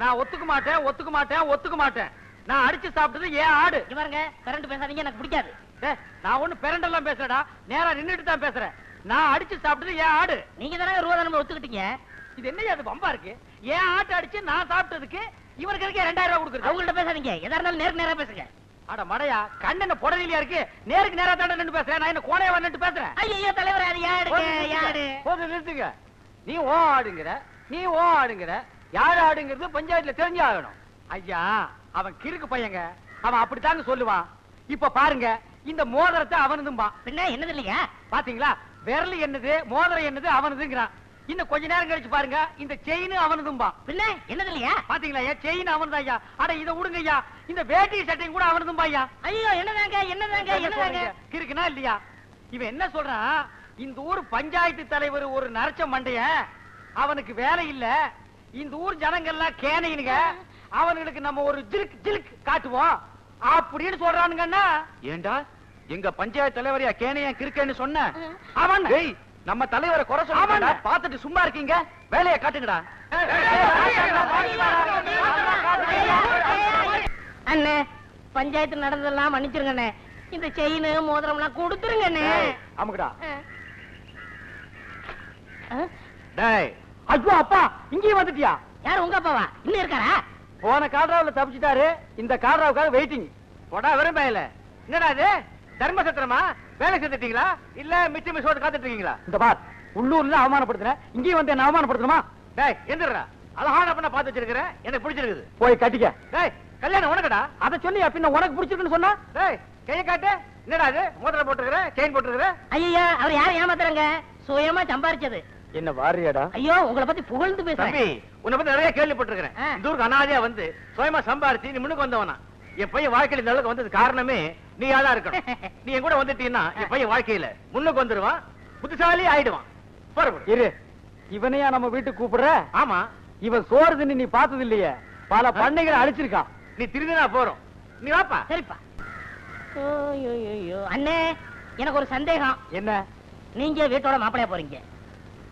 நான் ஒத்துக்க மாட்டேன் ஒத்துக்க மாட்டேன் ஒத்துக்க மாட்டேன். நான் அடிச்சு சாப்பிட்டது ஏன் ஆடு. பாருங்க கரண்ட் பேசாதீங்க எனக்கு பிடிக்காது. நான் ஒண்ணு பெரண்டெல்லாம் பேசுறடா நேரா நின்னுட்டு தான் பேசுறேன். நான் அடிச்சு சாப்பிட்டது ஏன் ஆடு. நீங்க தானே ரூபா தானே ஒத்துக்கிட்டீங்க? இது என்ன அது வம்பா இருக்கு? ஏன் ஆட்டு அடிச்சு நான் சாப்பிட்டதுக்கு இவருக்கு எதுக்கு ரெண்டாயிரம் ரூபாய் கொடுக்குறது. அவங்கள்ட்ட பேசாதீங்க. எதா இருந்தாலும் நேருக்கு நேரா பேசுங்க. அட மடையா கண்ணென்ன புடலியா இருக்கு? நேருக்கு நேரா தாண்ட நின்னு பேசுறேன். நான் என்ன கோணையா நின்று பேசுறேன்? ஐயோ தலைவர் அது யாரு? போது நிறுத்துங்க. நீ ஓ ஆடுங்கிற நீ ஓ ஆடுங்கிற. யார் ஆடுங்கிறது பஞ்சாயத்துல தெரிஞ்சு ஆகணும். ஐயா அவன் கிறுக்கு பையங்க. அவன் அப்படித்தாங்க சொல்லுவான். இப்ப பாருங்க இந்த மோதிரத்தை அவனதும்பா. பின்ன என்னது இல்லையா? பாத்தீங்களா? விரல் என்னது மோதிரம் என்னது அவனதுங்கிறான். இன்னும் கொஞ்ச நேரம் கழிச்சு பாருங்க இந்த செயின் அவனதும்பா. பின்ன என்னது இல்லையா? பாத்தீங்களா ஐயா செயின் அவனதா ஐயா? அட இத விடுங்க ஐயா. இந்த வேட்டி சட்டையும் கூட அவனதும்பா ஐயா. ஐயோ என்னதாங்க என்னதாங்க என்ன என்னதாங்க? கிறுக்குனா இல்லையா? இவன் என்ன சொல்றான்? இந்த ஊர் பஞ்சாயத்து தலைவர் ஒரு நரச்ச மண்டைய. அவனுக்கு வேலை இல்ல. இந்த ஊர் ஜனங்கள்லாம் கேனையினுங்க அவனுங்களுக்கு நம்ம ஒரு ஜிலுக் ஜிலுக் காட்டுவோம் அப்படின்னு சொல்றானுங்கன்னா ஏண்டா எங்க பஞ்சாயத்து தலைவரையா கேனையா கிறுக்கன்னு சொன்ன அவன் டேய் நம்ம தலைவரை குறை சொல்லுங்க பாத்துட்டு சும்மா இருக்கீங்க வேலையை காட்டுங்கடா அண்ணே பஞ்சாயத்து நடந்ததெல்லாம் மன்னிச்சிருங்கண்ணே இந்த செயின் மோதிரம்லாம் கொடுத்துருங்கண்ணே அமுக்குடா ஆ? டேய் ஐயோ அப்பா இங்கேயும் வந்துட்டியா? யார் உங்க அப்பாவா? இன்னும் இருக்காரா? போன காட்ராவுல தப்பிச்சிட்டாரு. இந்த காட்ராவுக்காக வெயிட்டிங் போடா வெறும் பயல என்னடா இது? தர்ம சத்திரமா? வேலை செஞ்சுட்டீங்களா? இல்ல மிச்ச மிச்சோட காத்துட்டு இருக்கீங்களா இந்த பார் உள்ளூர்ல அவமானப்படுத்துறேன் இங்கேயும் வந்து என்ன அவமானப்படுத்தணுமா? டேய் எந்திரா அழகான பண்ண பாத்து வச்சிருக்கிறேன் எனக்கு பிடிச்சிருக்குது. போய் கட்டிக்க. டேய் கல்யாணம் உனக்குடா. அத சொல்லி பின்ன உனக்கு பிடிச்சிருக்குன்னு சொன்னா? டேய் கைய காட்டு. என்னடா இது? மோதிரம் போட்டுருக்கிற செயின் போட்டுருக்கிற? ஐயா அவர் யார் ஏமாத்துறங்க? சுயமா சம்பாரிச்சது. என்ன வாரியாடா? ஐயோ உங்களை பத்தி புகழ்ந்து பேசுறேன். தம்பி உன்னை பத்தி நிறைய கேள்விப்பட்டிருக்கிறேன். இந்த ஊருக்கு அனாதையா வந்து சுயமா சம்பாரிச்சு நீ முன்னுக்கு வந்தவனா? என் பையன் வாழ்க்கையில இந்த அளவுக்கு வந்தது காரணமே நீ தான் இருக்கணும். நீ என் கூட வந்துட்டீன்னா என் பையன் வாழ்க்கையில முன்னுக்கு வந்துருவான் புத்திசாலி ஆயிடுவான். புறப்படு இரு. இவனையா நம்ம வீட்டுக்கு கூப்பிடுற? ஆமா. இவன் சோறு தின்னு நீ பார்த்தது இல்லையே பல பண்ணைகளை அழிச்சிருக்கான் நீ திருந்தினா போறோம். நீ வாப்பா. சரிப்பா. அண்ணே எனக்கு ஒரு சந்தேகம். என்ன? நீங்க வீட்டோட மாப்பிளைய போறீங்க.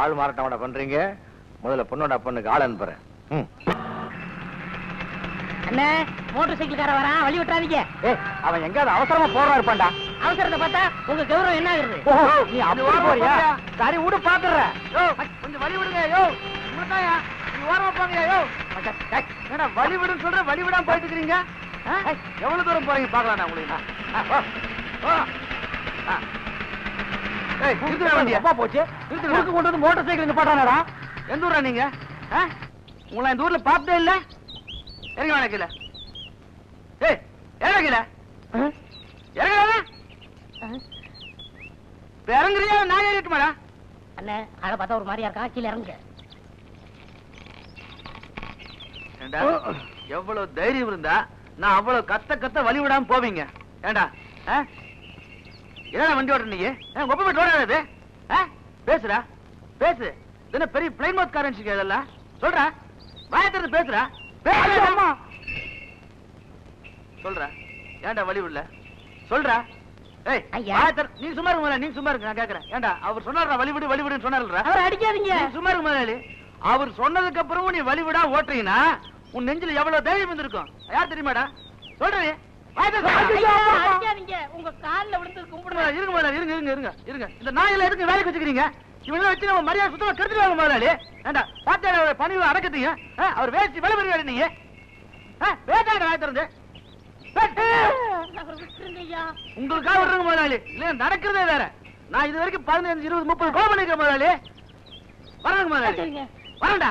ஆள் மாறாட்டமாடா பண்றீங்க முதல்ல பொண்ணோட பொண்ணுக்கு ஆள் அனுப்புறேன். ம். அண்ணே மோட்டார் சைக்கிள்கார வரான் வழி விட்டுறாதீங்க. ஏய் அவன் எங்கயாவது அவசரமா போறா இருப்பான்டா. அவசரத்தை பார்த்தா உங்க கௌரவம் என்ன ஆகுறது? நீ அப்படி போறியா? சரி விடு பாத்துறேன். யோ கொஞ்சம் வழி விடுங்க யோ. உங்களுக்காயா? நீ ஓரமா போங்க யோ. என்னடா வழி விடுன்னு சொல்ற வழி விடாம போயிட்டு இருக்கீங்க ஆ? எவ்வளவு தூரம் போறீங்க பாக்கலாம் உங்களுக்கு ஆ, ஓ, ஓ. ஆ. ஏய், நிறுத்துடா வண்டியை. அப்பா போச்சு? நிறுத்துடா. குறுக்கு கொண்டு வந்து மோட்டார் சைக்கிள் நிப்பாட்டானடா எந்த ஊரா நீங்க? ஆ? உங்களை இந்த ஊர்ல பார்த்தே இல்ல. இறங்க வேணா கீழே. ஏய் இறங்க கீழே. இறங்க இறங்குறியா? நான் அண்ணே பார்த்தா ஒரு மாதிரியா இருக்கான். கீழே ஏண்டா எவ்வளவு தைரியம் இருந்தா நான் அவ்வளவு கத்த கத்த வழி விடாம போவீங்க. ஏண்டா? என்னடா வண்டி ஓடுற நீ? ஆ, ஒப்ப போய் ஓடாது பேசுடா. பேசு. என்ன பெரிய பிளைன் மவுத் காரன்ஸ் இதெல்லாம். சொல்றா. வாயத்திறது பேசுறா பேசுடா. சொல்றா. ஏன்டா வழி விடல? சொல்றா. ஏய் நீ சும்மா இருக்க நீ சும்மா இருக்க நான் கேக்குறேன். ஏன்டா அவர் சொன்னாரா வழி விடு வழி விடுன்னு சொன்னார்லடா அவரை அடிக்காதீங்க. சும்மா இருக்க முதலாளி. அவர் சொன்னதுக்கு அப்புறமும் நீ வழிவிடா ஓட்டுறீங்கன்னா உன் நெஞ்சில எவ்வளவு தைரியம் இருந்திருக்கும் யார் தெரியுமாடா? சொல்றேன் உங்க கால்ல விழுந்து கும்பிடுறேன் இருங்க முதலாளி இருங்க இருங்க இருங்க இருங்க. இந்த நாயில எதுக்கு வேலைக்கு வச்சுக்கிறீங்க? இவங்க வச்சு நம்ம மரியாதை சுத்தமா கெடுத்துருவாங்க முதலாளி. ஏண்டா பாத்தியா அவரை பணிவு அடக்கத்தீங்க? அவர் வேஸ்ட் விலை பெறுவாரு நீங்க. பேசாங்க வாய் திறந்து. உங்களுக்காக விடுறேங்க முதலாளி. இல்ல நடக்கிறதே வேற. நான் இது வரைக்கும் பதினஞ்சு இருபது முப்பது கோல் பண்ணிருக்கேன் முதலாளி. வராங்க முதலாளி. சரிங்க. வரண்டா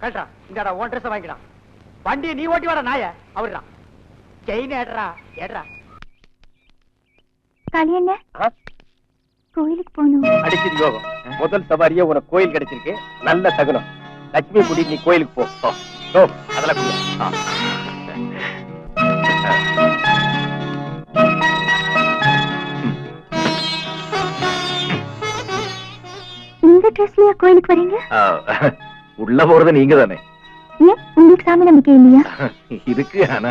கலட்டுறா இந்தாடா உன் ட்ரெஸ் வாங்கிடா. வண்டியை நீ ஓட்டி வாடா நாய. அவர்டா செயின் ஏடுறா ஏடுறா கல்யாண கோயிலுக்கு போகணும். அடிச்சது யோகம். முதல் சவாரியே உனக்கு கோயில் கிடைச்சிருக்கு. நல்ல தகுனம். லட்சுமி குடி நீ கோயிலுக்கு போ. போ. போ. அதெல்லாம். இந்த ட்ரெஸ்லயா கோயிலுக்கு வரீங்க? உள்ள போறது நீங்க தானே ஏன்? உங்களுக்கு சாமி நம்பிக்கை இல்லையா? ஆனா.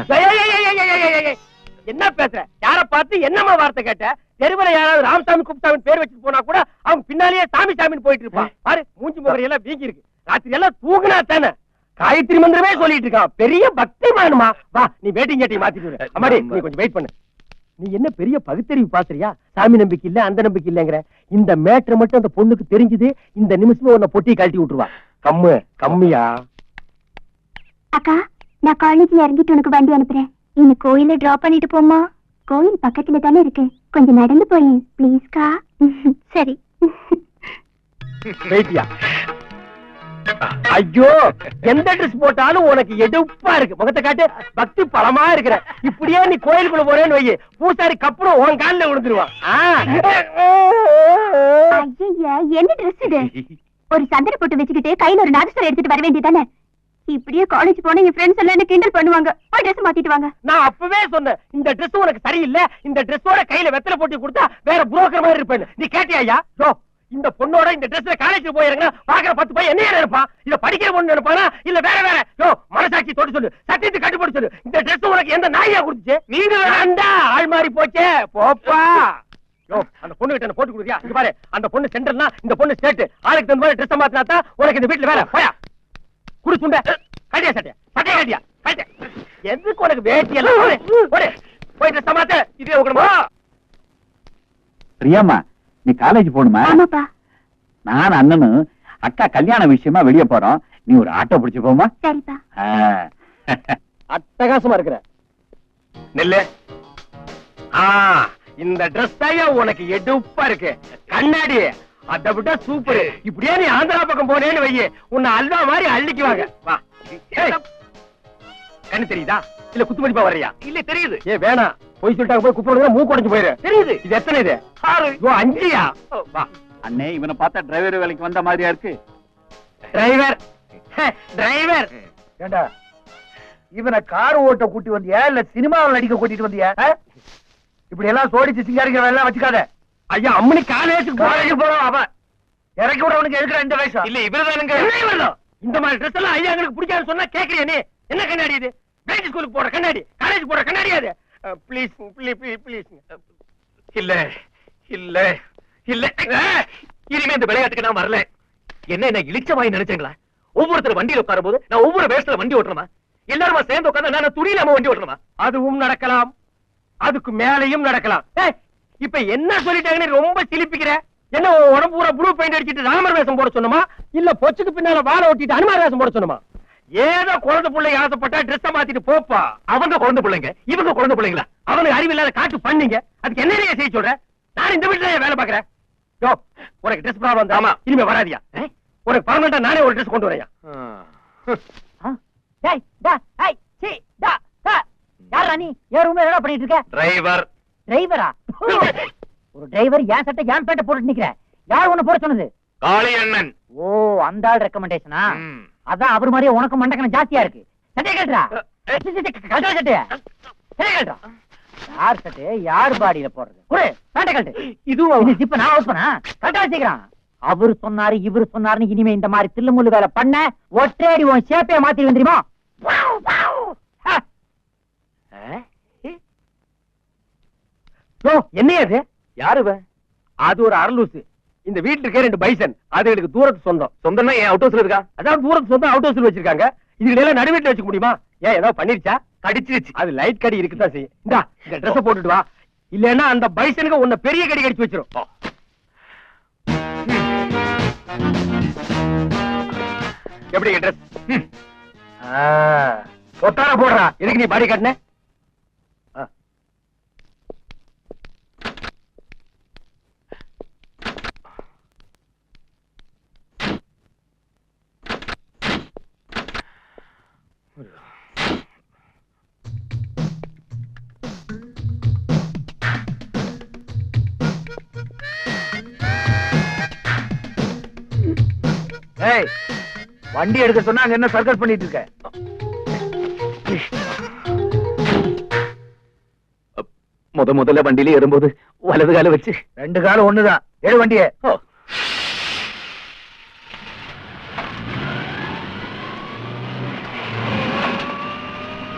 என்ன பேசுற? யார பார்த்து என்னம்மா வார்த்தை கேட்ட? தெருவுல யாராவது ராமசாமி குப்தாவின் பேர் வச்சுட்டு போனா கூட அவன் பின்னாலேயே சாமி சாமின்னு போயிட்டு இருப்பான் பாரு மூஞ்சி முகரை எல்லாம் வீங்கி இருக்கு ராத்திரி எல்லாம் தூங்குனா தானே? காயத்ரி மந்திரமே சொல்லிட்டு இருக்கான். பெரிய பக்தி மானுமா வா நீ வேட்டிங் கேட்டி மாத்திட்டு. அம்மாடி நீ கொஞ்சம் வெயிட் பண்ணு. நீ என்ன பெரிய பகுத்தறிவு பாக்குறியா சாமி நம்பிக்கை இல்ல அந்த நம்பிக்கை இல்லங்கிற. இந்த மேட்ரு மட்டும் அந்த பொண்ணுக்கு தெரிஞ்சது இந்த நிமிஷமே உன்னை பொட்டி கழட்டி விட்டுருவா. கம்மு கம்மியா? அக்கா நான் காலேஜ்ல இறங்கிட்டு உனக்கு வண்டி அனுப்புறேன். என்ன கோயில டிராப் பண்ணிட்டு போமா கோயில் பக்கத்துல தானே இருக்கு. கொஞ்சம் நடந்து போய் ப்ளீஸ்க்கா சரி. வெயிட்டியா ஐயோ எந்த ட்ரெஸ் போட்டாலும் உனக்கு எடுப்பா இருக்கு. முகத்தை காட்டு பக்தி பலமா இருக்கிற. இப்படியே நீ கோயிலுக்குள்ள போறேன்னு வை பூசாரி கப்புறம் உன் காலில் விழுந்துருவான். என்ன ட்ரெஸ் இது? ஒரு சந்தன போட்டு வச்சுக்கிட்டு கையில ஒரு நாதஸ்வரம் எடுத்துட்டு வர வேண்டியதானே? இப்படியே காலேஜ் போனா என் ஃப்ரெண்ட்ஸ் எல்லாம் என்ன கிண்டல் பண்ணுவாங்க? போய் ட்ரெஸ் மாத்திட்டு வாங்க. நான் அப்பவே சொன்னேன் இந்த Dress உனக்கு சரியில்லை இந்த ட்ரெஸ்ஸோட கையில வெத்தலை போட்டு கொடுத்தா வேற புரோக்கர் மாதிரி இருப்பேன்னு. நீ கேட்டியா யோ, இந்த பொண்ணோட இந்த ட்ரெஸ்ல காலேஜ் போயிருங்க பாக்குற பத்து பையன் என்ன நினைப்பான் இத படிக்கிற பொண்ணு நினைப்பானா? இல்ல வேற வேற? யோ மனசாட்சி தொட்டு சொல்லு சத்தியத்தை கட்டுப்பட்டு சொல்லு. இந்த Dress உனக்கு எந்த நாயா கொடுத்துச்சு? நீங்க வேண்டா ஆள் மாறி போச்சே? போப்பா. யோ அந்த பொண்ணு கிட்ட என்ன போட்டு கொடுக்கியா இங்க பாரு அந்த பொண்ணு சென்டர்னா இந்த பொண்ணு ஸ்டேட் ஆளுக்கு தகுந்த மாதிரி ட்ரெஸ் மாத்தினா தான் உனக்கு இந்த வீட்டுல வேற போயா. குடு சுண்ட கட்டியா சட்டையா? சட்டையா கட்டியா கட்டியா எதுக்கு உனக்கு வேட்டி எல்லாம்? போடு. போய் ட்ரெஸ் மாத்த. இதே உட்காருமா பிரியாமா நீ காலேஜ் போகணுமா? ஆமாப்பா. நான் அண்ணனும் அக்கா கல்யாண விஷயமா வெளிய போறோம். நீ ஒரு ஆட்டோ பிடிச்சு போமா சரிப்பா. அட்டகாசமா இருக்கிற. நெல்லு. ஆ. இந்த ட்ரெஸ் தான் உனக்கு எடுப்பா இருக்கு. கண்ணாடி அதை விட சூப்பர் இப்படியே நீ ஆந்திரா பக்கம் போனேன்னு வையே. உன்னை அல்வா மாதிரி அள்ளிக்குவாங்க வா. கண்ணு தெரியுதா? இல்ல குத்து மதிப்பா வர்றியா? இல்ல தெரியுது. ஏ வேணாம். போய் சொல்லிட்டாங்க போய் குப்பிடுங்க மூக்கு உடைஞ்சு போயிரு. தெரியுது. இது எத்தனை இது? ஆறு. ஓ அஞ்சியா? வா. அண்ணே இவனை பார்த்தா டிரைவர் வேலைக்கு வந்த மாதிரியா இருக்கு? டிரைவர் டிரைவர் ஏண்டா? இவனை கார் ஓட்ட கூட்டி வந்தியா? இல்ல சினிமாவில் நடிக்க கூட்டிட்டு வந்தியா? இப்படி எல்லாம் சோடிச்சு சிங்காரிக்கிற எல்லாம் வச்சுக்காத. ஐயா அம்மனி காலேஜுக்கு காலேஜ் போறோம் அவன். இறக்கி விடவனுக்கு எதுக்குற இந்த வயசு இல்ல இவர்தானுங்க இந்த மாதிரி ட்ரெஸ் எல்லாம் ஐயாங்களுக்கு பிடிக்காதுன்னு சொன்னா கேக்குறியா நீ? என்ன கண்ணாடி இது? பிரைட் ஸ்கூலுக்கு போற கண்ணாடி. காலேஜ் போற கண்ணாடி அது. ப்ளீஸ் ப்ளீஸ் ப்ளீஸ் இல்ல இல்ல இல்ல. இனிமே இந்த விளையாட்டுக்கு நான் வரல. என்ன என்ன இழிச்சமாய் நினைச்சீங்களா? ஒவ்வொருத்தர் வண்டியில உட்காரும் போது நான் ஒவ்வொரு வயசுல வண்டி ஓட்டுறமா எல்லாருமா சேர்ந்து உட்கார்ந்து நான் துணியிலாம வண்டி ஓட்டுறமா அதுவும் நடக்கலாம். அதுக்கு மேலையும் நடக்கலாம். இப்ப என்ன சொல்லிட்டாங்கன்னு ரொம்ப சிலிப்பிக்கிற? என்ன உடம்பு பூரா ப்ளூ பெயிண்ட் அடிச்சிட்டு ராமர் வேஷம் போட சொன்னமா? இல்ல பொச்சுக்கு பின்னால வாழ ஒட்டிட்டு அனுமார் வேஷம் போட சொன்னமா? ஏதோ குழந்தை பிள்ளைங்க ஆசைப்பட்டா ட்ரெஸ் மாத்திட்டு போப்பா. அவங்க குழந்தை பிள்ளைங்க. இவங்க குழந்தை பிள்ளைங்களா? அவனுக்கு அறிவில்லாத காட்டு பண்ணீங்க. அதுக்கு என்ன செய்ய சொல்ற? நான் இந்த வீட்டுல வேலை பாக்குறேன் யோ உனக்கு ட்ரெஸ் ப்ராப்ளம் ஆமா. இனிமே வராதியா? உனக்கு பர்மனண்டா நானே ஒரு ட்ரெஸ் கொண்டு டா யாரா நீ ஏன் ரூம்ல என்ன பண்ணிட்டு இருக்க டிரைவர் டிரைவரா ஒரு டிரைவர் ஏன் சட்டை ஏன் பேட்டை போட்டுட்டு நிக்கிற? யார் உன்னை போட சொன்னது? காளி அண்ணன். ஓ அந்த ஆள் ரெக்கமெண்டேஷனா. அதான் அவர் மாதிரியே உனக்கு மண்டக்கணம் ஜாஸ்தியா இருக்கு. சட்டையை சி, கழட்டுறா சட்டைய. சட்டையை கழட்டுறா யார் சட்டையை யார் பாடியில போடுறது? குடு சட்டை கழட்டு. இதுவும் இது இப்ப நான் அவுட் பண்ணா? கரெக்டா வச்சுக்கிறான். அவரு சொன்னாரு இவரு சொன்னாருன்னு இனிமே இந்த மாதிரி தில்லுமுள்ளு வேலை பண்ண ஒற்றேடி உன் ஷேப்பே மாத்தி என்ன அது யாரு இவன்? அது ஒரு அரலூசு இந்த வீட்டுல இருக்க ரெண்டு பைசன். அது எனக்கு தூரத்து சொந்தம். சொந்தம்னா அவுட் ஹவுஸ்ல இருக்கா? அதான் தூரத்து சொந்தம் அவுட் ஹவுஸ்ல வச்சிருக்காங்க. இதுக்கு எல்லாம் நடு வீட்டுல வச்சுக்க முடியுமா? ஏன் ஏதாவது பண்ணிருச்சா? கடிச்சிருச்சு. அது லைட் கடி இருக்குதான் செய்யும். இந்தா இந்த ட்ரெஸ் போட்டுட்டு வா. இல்லன்னா அந்த பைசனுக்கு உன்னை பெரிய கடி கடிச்சு வச்சிரும். எப்படி ட்ரெஸ் ஒத்தார போடுறா. எதுக்கு நீ பாடி கட்டின? ஏய் வண்டி எடுக்க சொன்னா அங்க என்ன சர்க்கஸ் பண்ணிட்டு இருக்க? முத முதல்ல வண்டியில ஏறும்போது வலது கால வச்சு. ரெண்டு காலம் ஒண்ணுதான். ஏழு வண்டியே.